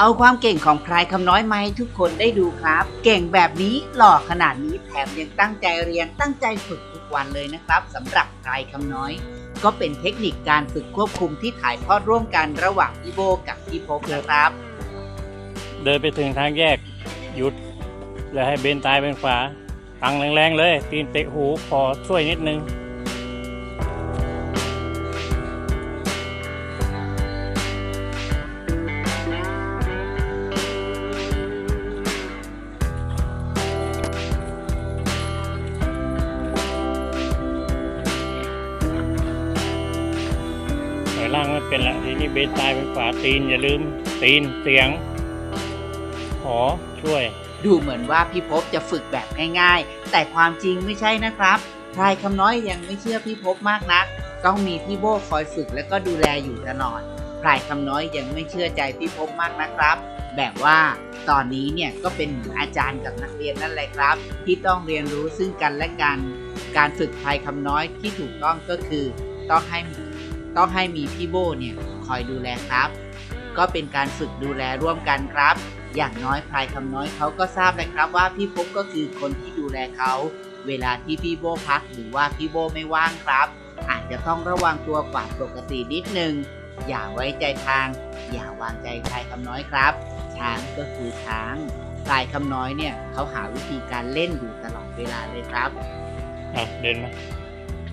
เอาความเก่งของพลายคำน้อยมาให้ทุกคนได้ดูครับ เก่งแบบนี้หล่อขนาดนี้แถมยังตั้งใจเรียนตั้งใจฝึกทุกวันเลยนะครับสำหรับพลายคำน้อย ก็เป็นเทคนิคการฝึกควบคุมที่ถ่ายทอดร่วมกันระหว่างพี่โบกับพี่พบนะครับ เดินไปถึงทางแยกหยุด แล้วให้เบนตายเป็นขวาตังแรงๆเลย ตีนเตะหูขอช่วยนิดนึง เป็นละทีนี้เบนตายเป็นขวาตีนอย่าลืมตีนเสียง ขอช่วย ดูเหมือนว่าพี่พบจะฝึกแบบง่ายๆ แต่ความจริงไม่ใช่นะครับพลายคำน้อยยังไม่เชื่อพี่พบมากนัก ต้องมีพี่โบคอยฝึกและก็ดูแลอยู่ตลอดพลายคำน้อยยังไม่เชื่อใจพี่พบมากนะครับ แบบว่าตอนนี้เนี่ยก็เป็นเหมือนอาจารย์กับนักเรียนนั่นแหละครับ ที่ต้องเรียนรู้ซึ่งกันและกัน การฝึกพลายคำน้อยที่ถูกต้องก็คือ ต้องให้มี ต้องให้มีพี่โบเนี่ยคอยดูแลครับ ก็เป็นการฝึกดูแลร่วมกันครับ อย่างน้อยพลายคำน้อยเขาก็ทราบเลยครับว่าพี่พบก็คือคนที่ดูแลเขา เวลาที่พี่โบพักหรือว่าพี่โบไม่ว่างครับ อาจจะต้องระวังตัวกว่าปกตินิดนึง อย่าไว้ใจทาง อย่าวางใจพลายคำน้อยครับ ช้างก็คือช้างพลายคำน้อยเนี่ยเขาหาวิธีการเล่นอยู่ตลอดเวลาเลยครับอะเดินมา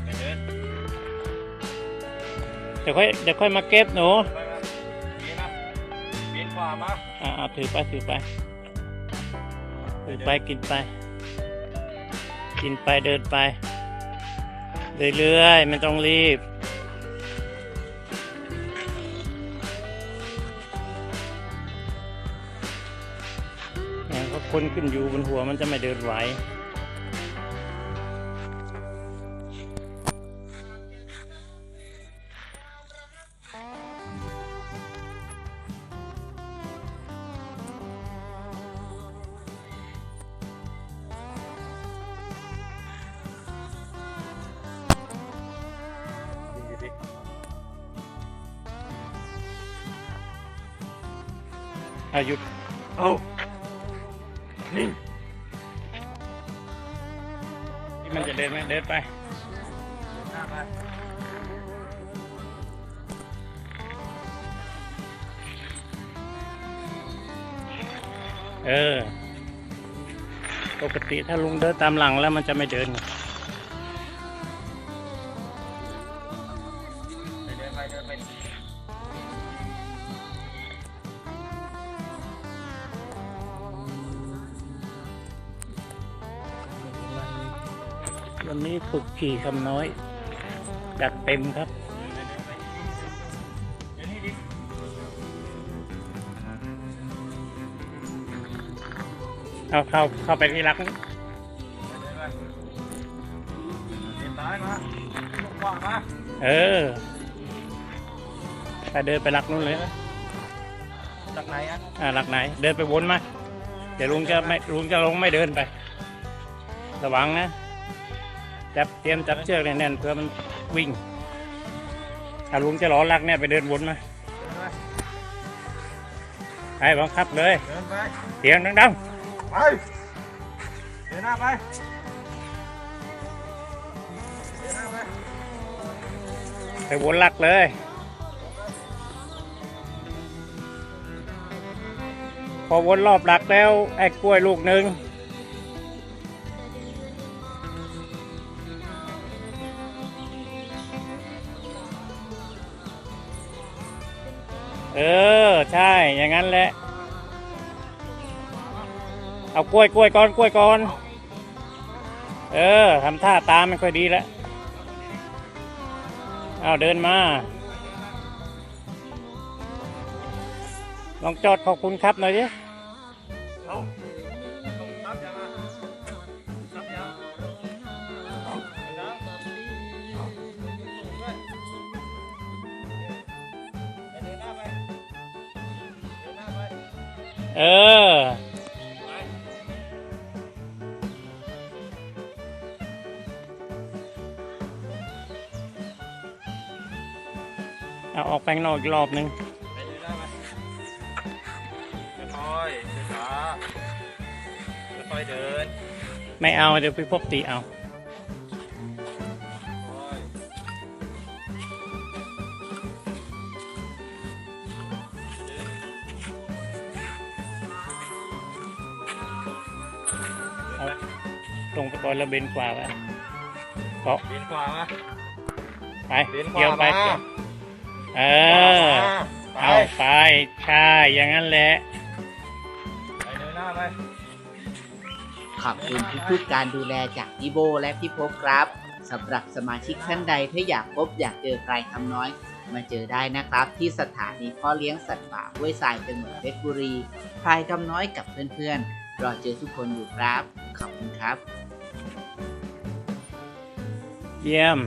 เดี๋ ยวค่อยเดี๋ยวค่อยมาเก็บหนูปีนขวามาอ่าเอาถือไปถือไปถือไปกินไป กินไปเดินไปเรื่อยๆไม่ต้องรีบเนี่ยเขาคนขึ้นอยู่บนหัวมันจะไม่เดินไหว อายุดเอานี่ที่มันจะเดินไหมเดินไปหน้าไปเออ ปกติถ้าลุงเดินตามหลังแล้วมันจะไม่เดิน วันนี้ฝึกขี่คำน้อย จัดเต็มครับเดี๋ยวนี่ดิเข้าเข้าเข้าไปที่รักเดินไปเดินซ้ายมาลงขวามาเออไปเดินไปรักนู้นเลยจากไหนอะอ่ารักไหน เดินไปวนมา เดี๋ยวลุงจะไม่ลุงจะลงไม่เดินไป ระวังนะ จับเตรียมจับเชือกแน่นๆเพื่อมันวิ่งถ้าลุงจะล้อรักเนี่ยไปเดินวนมาเดินไปไปบังคับเลยเดินไปเสียงดังไปเดินหน้าไปเดินหน้าไปๆไปวนรักเลยพอวนรอบหลักแล้วไอ้กล้วยลูกหนึ่ง เออ ใช่ อย่างนั้นแหละ เอากล้วยกล้วยก่อนกล้วยก่อน เออทำท่าตามไม่ค่อยดีแล้วเอาเดินมา ลองจอดขอบคุณครับหน่อยดิ เออ เอาออกแปลงนอกอีกรอบนึงไปเลยได้ไหมค่อยๆพร่อยเดิน ไม่เอาเดี๋ยวพี่พบตีเอา ตรงไปก่อนแล้วเบนขวาไปเกาะเดินขวามาไปเบนขวาเกี่ยวไปมาเกี่ยวเออไปเอาไป ใช่ อย่างนั้นแหละ ไปเดินหน้าไป ขอบคุณทุกๆการดูแลจากพี่โบและพี่พบครับสำหรับสมาชิกท่านใดถ้าอยากพบอยากเจอใครคำน้อย มาเจอได้นะครับ ที่สถานีพ่อเลี้ยงสัตว์ป่าห้วยทรายจังหวัดเพชรบุรีพลายคำน้อยกับเพื่อนๆรอเจอทุกคนอยู่ครับ ขอบคุณครับ เยี่ยม